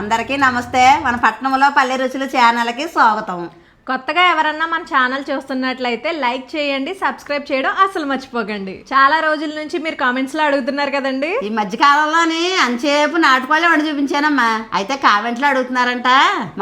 అందరికీ నమస్తే. మన పట్టణంలో పల్లె రుచులు ఛానల్కి స్వాగతం. కొత్తగా ఎవరన్నా మన ఛానల్ చూస్తున్నట్లయితే లైక్ చేయండి సబ్స్క్రైబ్ చేయడం అసలు మర్చిపోకండి. చాలా రోజుల నుంచి మీరు కామెంట్స్లో అడుగుతున్నారు కదండి? ఈ మధ్య కాలంలోని అంచేపు నాటుకోళ్ళే వండి చూపించానమ్మా? అయితే కామెంట్లో అడుగుతున్నారంట.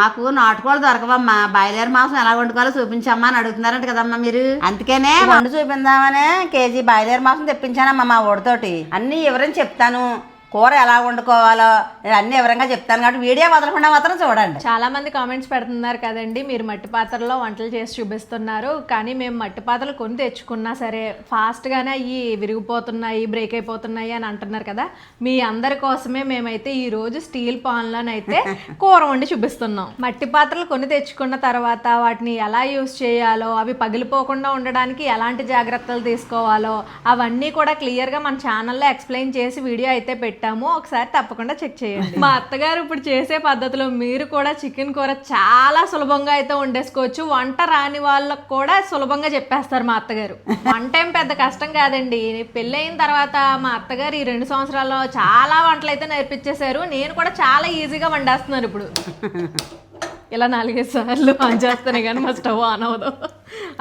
మాకు నాటుకోళ్ళు దొరకవమ్మా. బాయిలర్ మాంసం ఎలా వండుకోవాలో చూపించమ్మా అని అడుగుతున్నారంట కదమ్మా మీరు. అందుకనే వండు చూపిందామనే కేజీ బాయిలర్ మాంసం తెప్పించానమ్మా మా ఊడితోటి అన్ని వివరం చెప్తాను. కూర ఎలా వండుకోవాలో నేను అన్ని వివరంగా చెప్తాను కాబట్టి వీడియో వదలకుండా మాత్రం చూడండి. చాలా మంది కామెంట్స్ పెడుతున్నారు కదండి మీరు మట్టి పాత్రలో వంటలు చేసి చూపిస్తున్నారు కానీ మేము మట్టి పాత్రలు కొని తెచ్చుకున్నా సరే ఫాస్ట్ గానే అవి విరిగిపోతున్నాయి బ్రేక్ అయిపోతున్నాయి అని అంటున్నారు కదా మీ అందరి కోసమే మేమైతే ఈ రోజు స్టీల్ పాన్లోనైతే కూర వండి చూపిస్తున్నాం. మట్టి పాత్రలు కొని తెచ్చుకున్న తర్వాత వాటిని ఎలా యూస్ చేయాలో అవి పగిలిపోకుండా ఉండడానికి ఎలాంటి జాగ్రత్తలు తీసుకోవాలో అవన్నీ కూడా క్లియర్గా మన ఛానల్లో ఎక్స్ప్లెయిన్ చేసి వీడియో అయితే పెట్టాము ఒకసారి తప్పకుండా చెక్ చేయండి. మా అత్తగారు ఇప్పుడు చేసే పద్ధతిలో మీరు కూడా చికెన్ కూర చాలా సులభంగా అయితే వండేసుకోవచ్చు. వంట రాని వాళ్ళకు కూడా సులభంగా చెప్పేస్తారు మా అత్తగారు. వంట ఏం పెద్ద కష్టం కాదండి. పెళ్ళయిన తర్వాత మా అత్తగారు ఈ రెండు సంవత్సరాల్లో చాలా వంటలు అయితే నేర్పించేశారు. నేను కూడా చాలా ఈజీగా వండేస్తున్నాను ఇప్పుడు. ఇలా నాలుగైదు సార్లు ఆన్ చేస్తానే కానీ మా స్టవ్ ఆన్ అవ్వదు.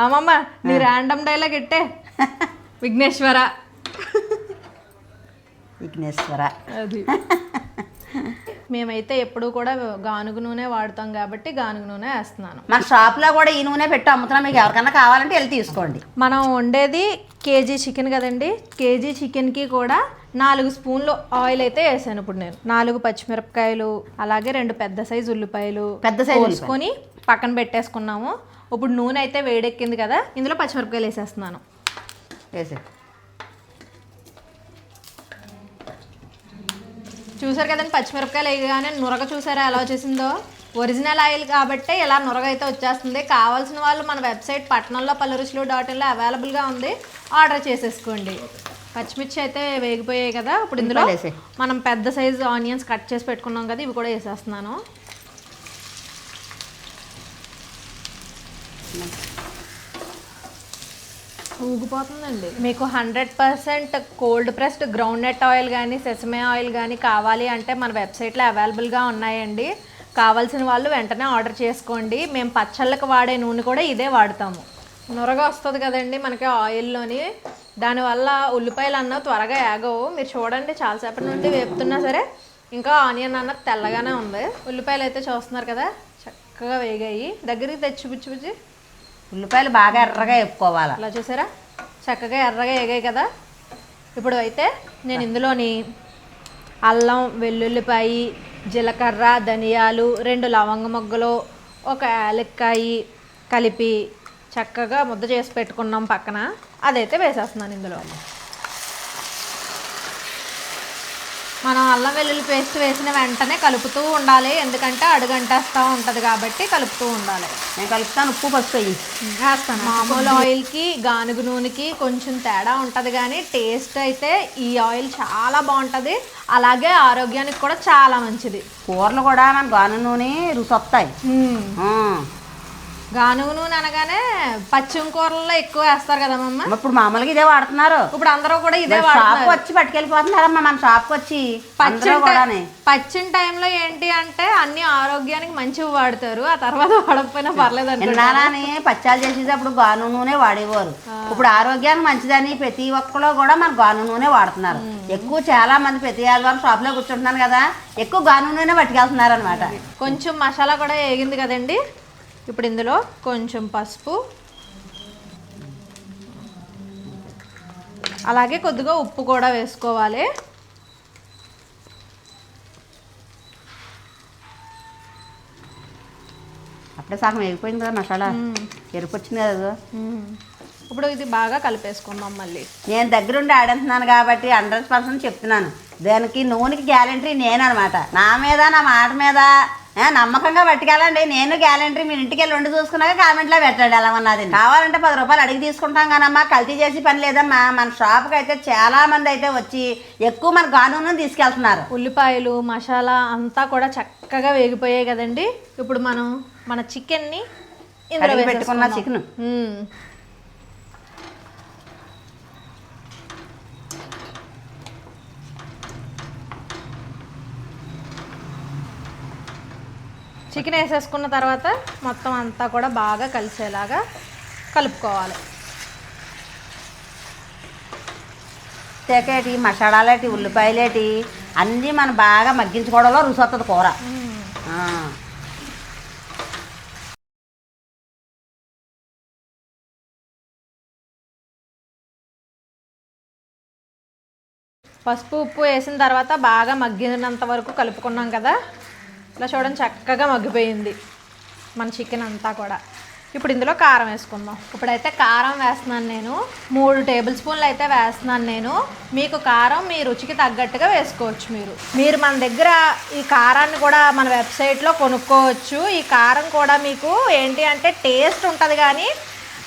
అమ్మమ్మ నీ ర్యాండమ్ డైలాగ్ ఇట్టే. విఘ్నేశ్వర. విఘ్నేశ్వర. అది. మేమైతే ఎప్పుడు కూడా గానుగు నూనె వాడతాం కాబట్టి గానుగు నూనె వేస్తున్నాను. మన షాప్లో కూడా ఈ నూనె పెట్టి అమ్ముతున్నాం. మీకు ఎవరికన్నా కావాలంటే వెళ్ళి తీసుకోండి. మనం వండేది కేజీ చికెన్ కదండి. కేజీ చికెన్కి కూడా నాలుగు స్పూన్లు ఆయిల్ అయితే వేసాను ఇప్పుడు నేను. నాలుగు పచ్చిమిరపకాయలు అలాగే రెండు పెద్ద సైజు ఉల్లిపాయలు పెద్ద సైజు కోసుకొని పక్కన పెట్టేసుకున్నాము. ఇప్పుడు నూనె అయితే వేడెక్కింది కదా ఇందులో పచ్చిమిరపకాయలు వేసేస్తున్నాను. వేసే చూసారు కదండి పచ్చిమిరపకాయలు వేయగానే నురగ చూసారా ఎలా వచ్చేసిందో? ఒరిజినల్ ఆయిల్ కాబట్టి ఇలా నురగ అయితే వచ్చేస్తుంది. కావాల్సిన వాళ్ళు మన వెబ్సైట్ పట్టణంలో పల్లెరుచులు డాట్ ఇన్లో అవైలబుల్గా ఉంది. ఆర్డర్ చేసేసుకోండి. పచ్చిమిర్చి అయితే వేగిపోయాయి కదా ఇప్పుడు ఇందులో. మనం పెద్ద సైజు ఆనియన్స్ కట్ చేసి పెట్టుకున్నాం కదా ఇవి కూడా వేసేస్తున్నాను. ఊగిపోతుందండి. మీకు hundred percent cold pressed groundnut oil కానీ సెసమే ఆయిల్ కానీ కావాలి అంటే మన వెబ్సైట్లో అవైలబుల్గా ఉన్నాయండి. కావాల్సిన వాళ్ళు వెంటనే ఆర్డర్ చేసుకోండి. మేము పచ్చళ్ళకు వాడే నూనె కూడా ఇదే వాడతాము. నొరగా వస్తుంది కదండి మనకి ఆయిల్లోని. దానివల్ల ఉల్లిపాయలు అన్న త్వరగా ఏగవు మీరు చూడండి చాలాసేపటి నుండి వేపుతున్నా సరే ఇంకా ఆనియన్ అన్న తెల్లగానే ఉంది. ఉల్లిపాయలు అయితే చూస్తున్నారు కదా చక్కగా వేగాయి. దగ్గరికి తెచ్చి చూపించి ఉల్లిపాయలు బాగా ఎర్రగా వేపుకోవాలి. అలా చూసారా? చక్కగా ఎర్రగా వేగాయి కదా? ఇప్పుడు అయితే నేను ఇందులోని అల్లం వెల్లుల్లిపాయి జీలకర్ర ధనియాలు రెండు లవంగ మొగ్గలు ఒక యాలక్కాయి కలిపి చక్కగా ముద్ద చేసి పెట్టుకున్నాం పక్కన. అదైతే వేసేస్తున్నాను ఇందులో. మనం అల్లం వెల్లుల్లి పేస్ట్ వేసిన వెంటనే కలుపుతూ ఉండాలి. ఎందుకంటే అడుగంటేస్తూ ఉంటుంది కాబట్టి కలుపుతూ ఉండాలి. నేను కలుపుతాను. ఉప్పు పసుపు వేస్తాను. మామూలు ఆయిల్కి గానుగు నూనెకి కొంచెం తేడా ఉంటుంది కానీ టేస్ట్ అయితే ఈ ఆయిల్ చాలా బాగుంటుంది. అలాగే ఆరోగ్యానికి కూడా చాలా మంచిది. కూరలు కూడా మన గాను నూనె రుచి వస్తాయి. గానుగు నూనె అనగానే పచ్చిమ కూరల్లో ఎక్కువ వేస్తారు కదా మమ్మ? ఇప్పుడు మామూలుగా ఇదే వాడుతున్నారు. ఇప్పుడు అందరూ కూడా ఇదే షాప్ వచ్చి పట్టుకెళ్ళిపోతున్నారమ్మా మన షాప్కి వచ్చి అందరూ పచ్చిన టైంలో ఏంటి అంటే అన్ని ఆరోగ్యానికి మంచివి వాడతారు. ఆ తర్వాత వాడకపోయినా పర్లేదు అనుకుంటా విన్నానని పచ్చాలు చేసేటప్పుడు గాను నూనె వాడేవారు. ఇప్పుడు ఆరోగ్యానికి మంచిదని ప్రతి ఒక్కరు కూడా మన గాను నూనె వాడుతున్నారు. ఎక్కువ చాలా మంది ప్రతి ఆదివారం షాప్లో కూర్చుంటున్నాను కదా ఎక్కువ గాను నూనె పట్టుకెళ్తున్నారు అనమాట కొంచెం మసాలా కూడా వేగింది కదండి. ఇప్పుడు ఇందులో కొంచెం పసుపు అలాగే కొద్దిగా ఉప్పు కూడా వేసుకోవాలి. అప్పుడే సగం వేగిపోయింది కదా మసాలా. ఎరుపు వచ్చింది కదా. ఇప్పుడు ఇది బాగా కలిపేసుకుందాం మళ్ళీ. నేను దగ్గరుండి ఆడంటున్నాను కాబట్టి హండ్రెడ్ పర్సెంట్ చెప్తున్నాను. దానికి నూనెకి గ్యారంటీ నేననమాట నా మీద నా మాట మీద నమ్మకంగా పట్టుకెళ్ళండి. నేను గ్యారంటీ మీరు ఇంటికి వెళ్ళి వండి చూసుకున్నాక కామెంట్లో పెట్టండి ఎలా ఉన్నది కావాలంటే పది రూపాయలు అడిగి తీసుకుంటాం కానమ్మా కల్తీ చేసి పని లేదమ్మా. మన షాప్కి అయితే చాలా మంది అయితే వచ్చి ఎక్కువ మన గానును తీసుకెళ్తున్నారు. ఉల్లిపాయలు మసాలా అంతా కూడా చక్కగా వేగిపోయాయి కదండి. ఇప్పుడు మనం మన చికెన్ని పెట్టుకున్న. చికెన్ చికెన్ వేసేసుకున్న తర్వాత మొత్తం అంతా కూడా బాగా కలిసేలాగా కలుపుకోవాలి. తేకేటి మసాలాలేటి ఉల్లిపాయలేటి అన్నీ మనం బాగా మగ్గించుకోవడంలో రుచి వస్తుంది కూర. పసుపు ఉప్పు వేసిన తర్వాత బాగా మగ్గినంత వరకు కలుపుకున్నాం కదా. ఇలా చూడండి చక్కగా మగ్గిపోయింది. మన చికెన్ అంతా కూడా. ఇప్పుడు ఇందులో కారం వేసుకుందాం. ఇప్పుడైతే కారం వేస్తున్నాను నేను. మూడు టేబుల్ స్పూన్లు అయితే వేస్తున్నాను నేను. మీకు కారం మీ రుచికి తగ్గట్టుగా వేసుకోవచ్చు మీరు. మీరు మన దగ్గర ఈ కారాన్ని కూడా మన వెబ్సైట్లో కొనుక్కోవచ్చు. ఈ కారం కూడా మీకు ఏంటి అంటే టేస్ట్ ఉంటుంది కానీ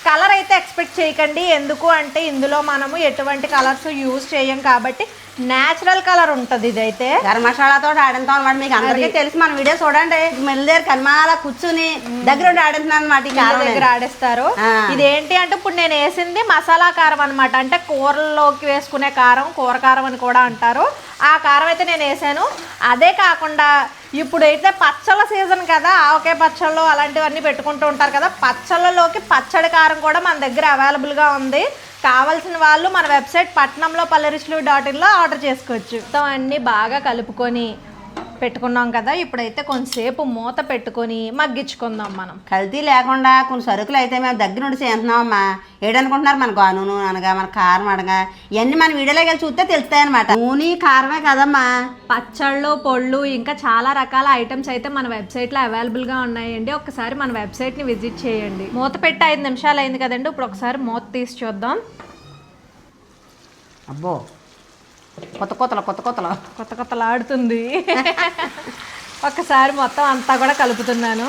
కలర్ అయితే ఎక్స్పెక్ట్ చేయకండి. ఎందుకు అంటే ఇందులో మనము ఎటువంటి కలర్స్ యూజ్ చేయం కాబట్టి న్యాచురల్ కలర్ ఉంటుంది ఇదైతే. గరం మసాలాతో ఆడింతాం అనమాట మీకు అందరికీ తెలిసి. మన వీడియో చూడండి. మెల్లి దగ్గర కనిమాల కూర్చుని దగ్గర ఉండి ఆడింటున్నాను అనమాట దగ్గర ఆడేస్తారు. ఆ. ఇదేంటి అంటే ఇప్పుడు నేను వేసింది మసాలా కారం అనమాట అంటే కూరల్లోకి వేసుకునే కారం కూర కారం అని కూడా అంటారు. ఆ కారం అయితే నేను వేసాను. అదే కాకుండా ఇప్పుడైతే పచ్చళ్ళ సీజన్ కదా ఆవకాయ పచ్చళ్ళు అలాంటివన్నీ పెట్టుకుంటూ ఉంటారు కదా పచ్చళ్ళలోకి పచ్చడి కారం కూడా మన దగ్గర అవైలబుల్గా ఉంది. కావాల్సిన వాళ్ళు మన వెబ్సైట్ పట్నంలో పల్లెరుచులు డాట్ ఇన్లో ఆర్డర్ చేసుకోవచ్చు. మొత్తం అన్నీ బాగా కలుపుకొని పెట్టుకున్నాం కదా ఇప్పుడైతే కొంతసేపు మూత పెట్టుకొని మగ్గించుకుందాం మనం. కల్తీ లేకుండా కొన్ని సరుకులు అయితే మేము దగ్గర నుండి చేస్తున్నామమ్మా. ఏడనుకుంటున్నారు మన గా నూనె అనగా మన కారం అనగా ఇవన్నీ మన వీడియోలోకి వెళ్ళి చూస్తే తెలుస్తాయి అనమాట నూనె కారమే కదమ్మా. పచ్చళ్ళు పొళ్ళు ఇంకా చాలా రకాల ఐటమ్స్ అయితే మన వెబ్సైట్లో అవైలబుల్గా ఉన్నాయండి. ఒకసారి మన వెబ్సైట్ని విజిట్ చేయండి. మూత పెట్టి ఐదు నిమిషాలు అయింది కదండి ఇప్పుడు ఒకసారి మూత తీసి చూద్దాం. అబ్బో. కొత్త కొత్తలు కొత్త కొత్తలు కొత్త కొత్తలాడుతుంది. ఒకసారి మొత్తం అంతా కూడా కలుపుతున్నాను.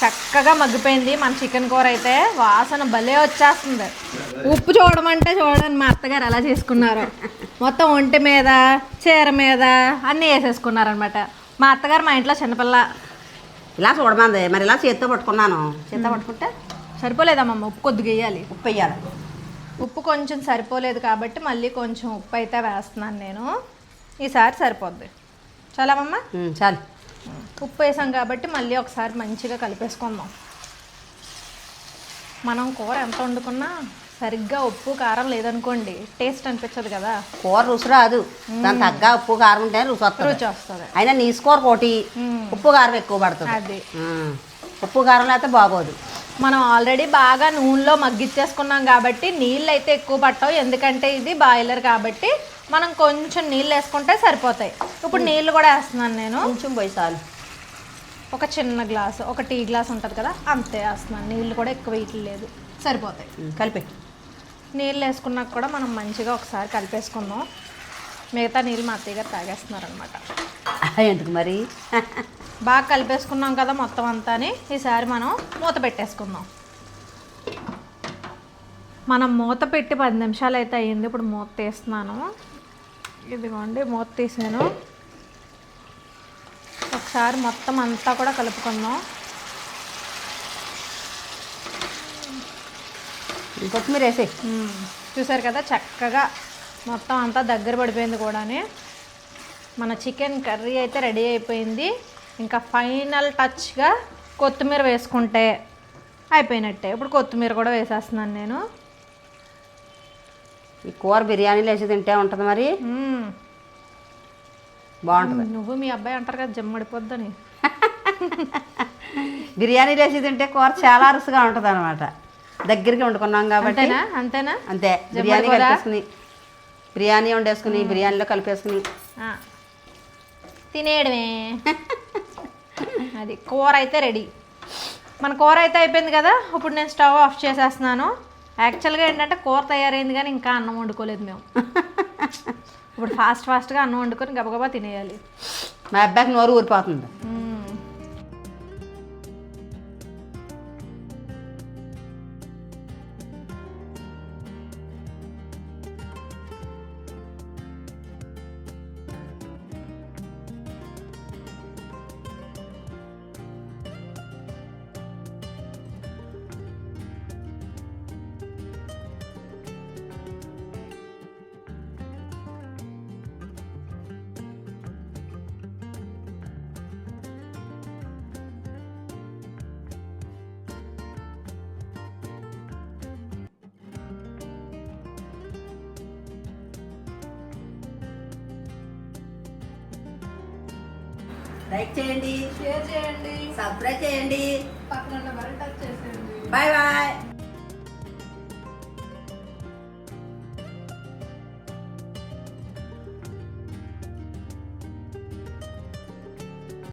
చక్కగా మగ్గిపోయింది. మన చికెన్ కూర అయితే వాసన భలే వచ్చేస్తుంది. ఉప్పు చూడమంటే చూడండి మా అత్తగారు ఎలా చేసుకున్నారు. మొత్తం ఒంటి మీద చీర మీద అన్నీ వేసేసుకున్నారనమాట మా అత్తగారు మా ఇంట్లో చిన్నపిల్ల. ఇలా చూడమంది. మరి ఇలా చేత్తో పట్టుకున్నాను. చేత్తో పట్టుకుంటే సరిపోలేదమ్మమ్మ. ఉప్పు కొద్దిగా వేయాలి. ఉప్పు వేయాలి. ఉప్పు కొంచెం సరిపోలేదు కాబట్టి మళ్ళీ కొంచెం ఉప్పు అయితే వేస్తున్నాను నేను. ఈసారి సరిపోద్ది. చాలామమ్మ చాలు. ఉప్పు వేసాం కాబట్టి మళ్ళీ ఒకసారి మంచిగా కలిపేసుకుందాం. మనం కూర ఎంత వండుకున్నా సరిగ్గా ఉప్పు కారం లేదనుకోండి టేస్ట్ అనిపించదు కదా. కూర రుచి రాదు. దాని తగ్గ ఉప్పు కారం ఉంటే రుచి వస్తుంది. రుచి వస్తుంది. అయినా నీసు కూర కోటి ఉమ్. ఉప్పు కారం ఎక్కువ పడుతుంది. అది. ఉప్పు కారం లేకపోతే బాగోదు. మనం ఆల్రెడీ బాగా నూనెలో మగ్గిచ్చేసుకున్నాం కాబట్టి నీళ్ళు అయితే ఎక్కువ పట్టవు. ఎందుకంటే ఇది బాయిలర్ కాబట్టి మనం కొంచెం నీళ్ళు వేసుకుంటే సరిపోతాయి. ఇప్పుడు నీళ్ళు కూడా వేస్తున్నాను నేను. కొంచెం పోయి చాలు. ఒక చిన్న గ్లాసు ఒక టీ గ్లాస్ ఉంటుంది కదా అంతే వేస్తున్నాను. నీళ్ళు కూడా ఎక్కువ వేయట్లేదు సరిపోతాయి. కలిపి. నీళ్ళు వేసుకున్నాక కూడా మనం మంచిగా ఒకసారి కలిపేసుకుందాం. మిగతా నీళ్ళు మా అత్తయ్య గారు తాగేస్తున్నారు అనమాట ఎందుకు మరి? బాగా కలిపేసుకున్నాం కదా మొత్తం అంతాని. ఈసారి మనం మూత పెట్టేసుకుందాం. మనం మూత పెట్టి పది నిమిషాలు అయితే అయ్యింది. ఇప్పుడు మూత తీస్తున్నాను. ఇదిగోండి మూత తీసాను. ఒకసారి మొత్తం అంతా కూడా కలుపుకుందాం. కొత్తిమీర వేసి. చూసారు కదా చక్కగా మొత్తం అంతా దగ్గర పడిపోయింది కూడాని. మన చికెన్ కర్రీ అయితే రెడీ అయిపోయింది. ఇంకా ఫైనల్ టచ్గా కొత్తిమీర వేసుకుంటే అయిపోయినట్టే. ఇప్పుడు కొత్తిమీర కూడా వేసేస్తున్నాను నేను. ఈ కూర బిర్యానీలు వేసి తింటే ఉంటుంది మరి. బాగుంటుంది. నువ్వు మీ అబ్బాయి అంటారు కదా జమ్మడిపోద్దని. బిర్యానీలు వేసి తింటే కూర చాలా రుచిగా ఉంటుంది అనమాట దగ్గరికి వండుకున్నాం కాబట్టి. అంతేనా? అంతే. బిర్యానీ? కలిపేసుకుని బిర్యానీ వండేసుకుని బిర్యానీలో కలిపేసుకుని. తినేయడమే. అది కూర అయితే రెడీ. మన కూర అయితే అయిపోయింది కదా ఇప్పుడు నేను స్టవ్ ఆఫ్ చేసేస్తున్నాను. యాక్చువల్గా ఏంటంటే కూర తయారైంది కానీ ఇంకా అన్నం వండుకోలేదు మేము. ఇప్పుడు ఫాస్ట్ ఫాస్ట్గా అన్నం వండుకొని గబగబా తినేయాలి. మా అబ్బాయికి నోరు ఊరిపోతుంది. లైక్ చేయండి. షేర్ చేయండి. సబ్స్క్రైబ్ చేయండి. పక్కన బెల్ టచ్ చేసేయండి. Bye bye